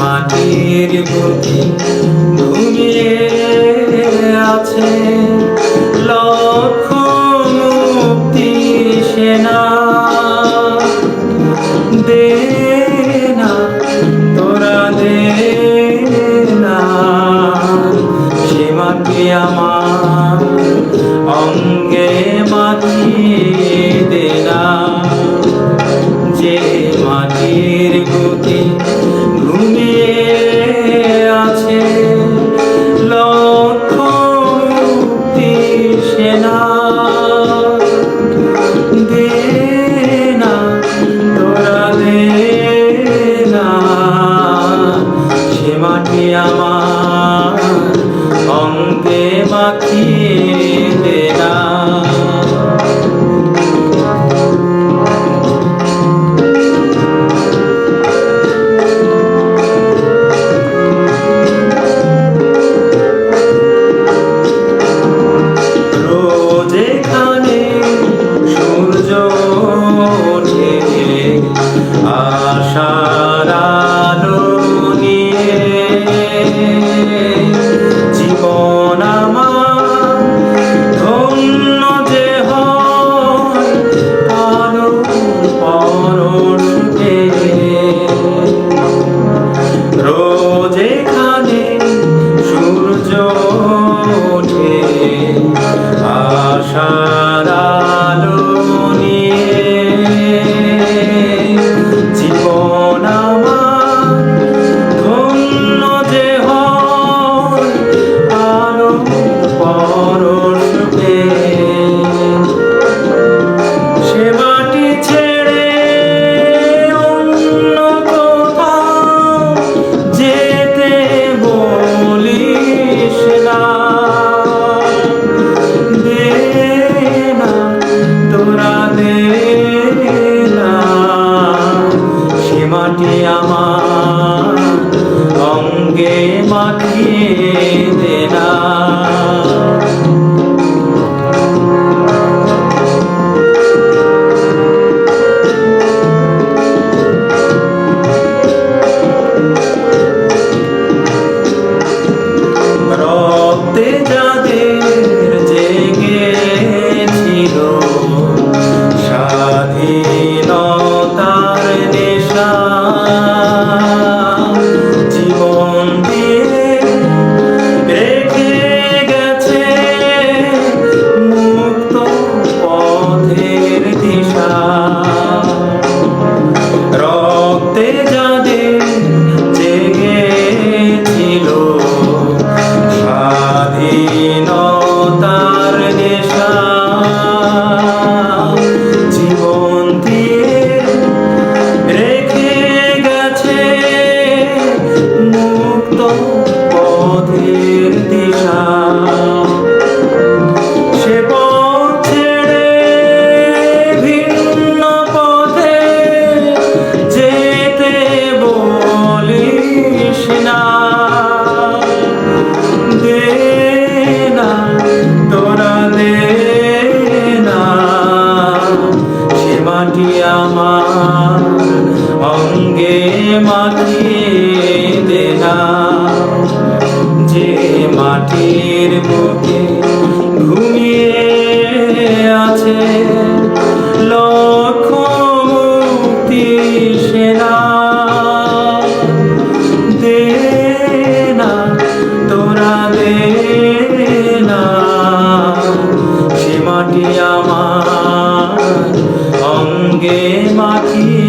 মাটির বুকে ঘুমিয়ে আছে। মাটি আমার অঙ্কে মাখিয়ে দে মাটিয়ে দে না, যে মাটির ঘুমিয়ে আছে দে না, তোরা দে না, সে মাটি আমার অঙ্গে মাটি